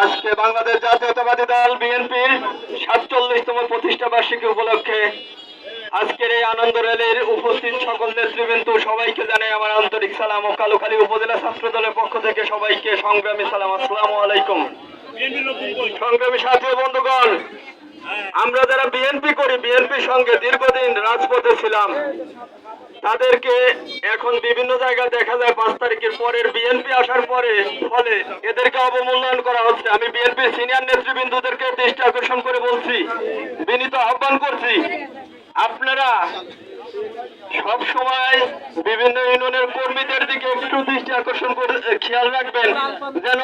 আজকে বাংলাদেশ জাতীয়তাবাদী দল বিএনপির সাতচল্লিশতম প্রতিষ্ঠা বার্ষিকী উপলক্ষে আজকের এই আনন্দ র্যালির উপস্থিত সকল নেতৃবৃন্দ, সবাইকে জানাই আমার আন্তরিক সালাম ও কালুখালী উপজেলা ছাত্র দলের পক্ষ থেকে সবাইকে সংগ্রামী সালাম। আসসালামু আলাইকুম। সংগ্রামী সাথী বন্ধুগণ আমরা যারা বিএনপি করি, বিএনপির সঙ্গে দীর্ঘদিন রাজপথে ছিলাম, তাদেরকে এখন বিভিন্ন জায়গায় দেখা যায় পাঁচ তারিখের পরের বিএনপি আসার পরে, ফলে এদেরকে অবমূল্যায়ন করা হচ্ছে। আমি বিএনপির সিনিয়র নেতৃবৃন্দদেরকে দৃষ্টি আকর্ষণ করে বলছি, বিনীত আহ্বান করছি, আপনারা সব সময় বিভিন্ন ইউনিয়নের কর্মীদের দিকে একটু দৃষ্টি আকর্ষণ করে খেয়াল রাখবেন, যেন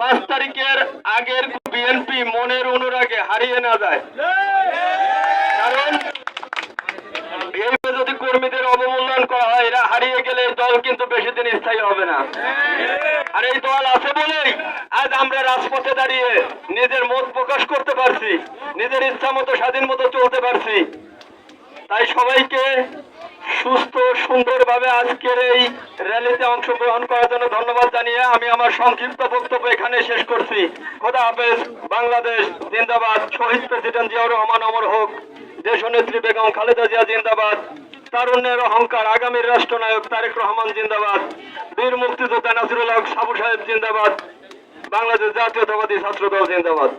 পাঁচ তারিখের আগের বিএনপি মনের অনুরাগে হারিয়ে না যায়। যদি কর্মীদের অবমূল্যায়ন করা হয়, এরা হারিয়ে গেলে দল কিন্তু বেশি দিন স্থায়ী হবে না। আর এই দল আছে বলেই আজ আমরা রাজপথে দাঁড়িয়ে নিজের মত প্রকাশ করতে পারছি, নিজের ইচ্ছা মতো, স্বাধীন মতো চলতে পারছি। তাই সবাইকে সুস্থ সুন্দরভাবে আজকের এই র্যালিতে অংশগ্রহণ করার জন্য ধন্যবাদ জানিয়ে আমি আমার সংক্ষিপ্ত বক্তব্য এখানে শেষ করছি। খোদা হাফেজ, বাংলাদেশ জিন্দাবাদ, শহীদ প্রেসিডেন্ট জিয়াউর রহমান অমর হোক, দেশনেত্রী বেগম খালেদা জিয়া জিন্দাবাদ, তারুণ্যের অহংকার আগামীর রাষ্ট্রনায়ক তারেক রহমান জিন্দাবাদ, বীর মুক্তিযোদ্ধা নাসিরুল হক সাবু সাহেব জিন্দাবাদ, বাংলাদেশ জাতীয়তাবাদী ছাত্র দল জিন্দাবাদ।